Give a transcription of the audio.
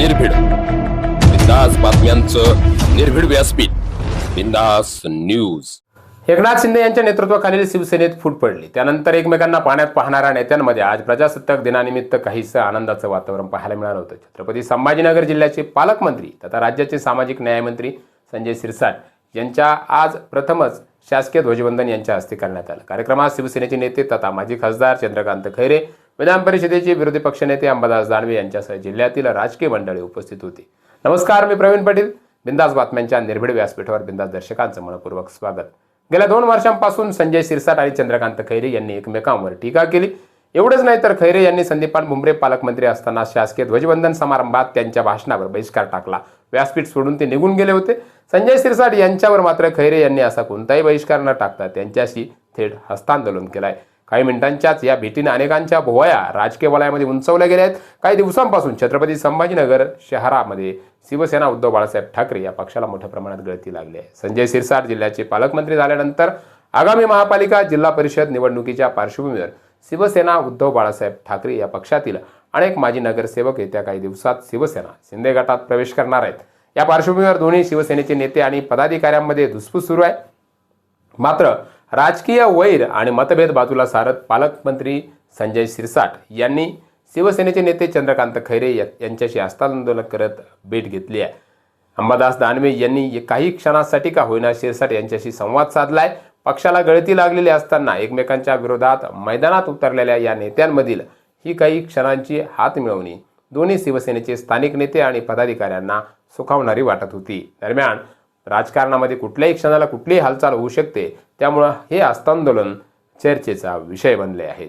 निर्भीड. बिंदास बातम्यांचं निर्भीड व्यासपीठ. बिंदास न्यूज. एकनाथ शिंदे यांच्या नेतृत्वाखालील शिवसेनेत फूट पडली. त्यानंतर एकमेकांना पाण्यात पाहणाऱ्या नेत्यांमध्ये आज प्रजासत्ताक दिनानिमित्त काहीसं आनंदाचं वातावरण पाहायला मिळालं होतं. छत्रपती संभाजीनगर जिल्ह्याचे पालकमंत्री तथा राज्याचे सामाजिक न्यायमंत्री संजय सिरसाट यांच्या आज प्रथमच शासकीय ध्वजवंदन यांच्या हस्ते करण्यात आलं. कार्यक्रमात शिवसेनेचे नेते तथा माजी खासदार चंद्रकांत खैरे विधान परिषदेचे विरोधी पक्षनेते अंबादास दानवे यांच्यासह जिल्ह्यातील राजकीय मंडळी उपस्थित होती. नमस्कार मी प्रवीण पाटील. बिंदास बातम्यांच्या निर्भीड व्यासपीठावर बिंदास दर्शकांचं मनपूर्वक स्वागत. गेल्या दोन वर्षांपासून संजय सिरसाट आणि चंद्रकांत खैरे यांनी एकमेकांवर टीका केली. एवढंच नाही तर खैरे यांनी संदीपान भुमरे पालकमंत्री असताना शासकीय ध्वजवंदन समारंभात त्यांच्या भाषणावर बहिष्कार टाकला. व्यासपीठ सोडून ते निघून गेले होते. संजय सिरसाट यांच्यावर मात्र खैरे यांनी असा कोणताही बहिष्कार न टाकता त्यांच्याशी थेट हस्तांदोलन केलाय. काही मिनिटांच्याच या भेटीने अनेकांच्या भोवया राजकीय वलयामध्ये उंचवल्या गेल्या आहेत. काही दिवसांपासून छत्रपती संभाजीनगर शहरामध्ये शिवसेना उद्धव बाळासाहेब ठाकरे या पक्षाला मोठ्या प्रमाणात गळती लागली आहे. संजय सिरसाट जिल्ह्याचे पालकमंत्री झाल्यानंतर आगामी महापालिका जिल्हा परिषद निवडणुकीच्या पार्श्वभूमीवर शिवसेना उद्धव बाळासाहेब ठाकरे या पक्षातील अनेक माजी नगरसेवक येत्या काही दिवसात शिवसेना शिंदे गटात प्रवेश करणार आहेत. या पार्श्वभूमीवर दोन्ही शिवसेनेचे नेते आणि पदाधिकाऱ्यांमध्ये धुसफूस सुरू आहे. मात्र राजकीय वैर आणि मतभेद बाजूला सारत पालकमंत्री संजय सिरसाट यांनी शिवसेनेचे नेते चंद्रकांत खैरे यांच्याशी हस्तांदोलन करत भेट घेतली आहे. अंबादास दानवे यांनी काही क्षणासाठी का होईना शिरसाट यांच्याशी संवाद साधलाय? पक्षाला गळती लागलेली असताना एकमेकांच्या विरोधात मैदानात उतरलेल्या या नेत्यांमधील ही काही क्षणांची हात मिळवणी दोन्ही शिवसेनेचे स्थानिक नेते आणि पदाधिकाऱ्यांना सुखावणारी वाटत होती. दरम्यान राजकारणामध्ये कुठल्याही क्षणाला कुठलीही हालचाल होऊ शकते. त्यामुळं हे हस्तांदोलन चर्चेचा विषय बनले आहेत.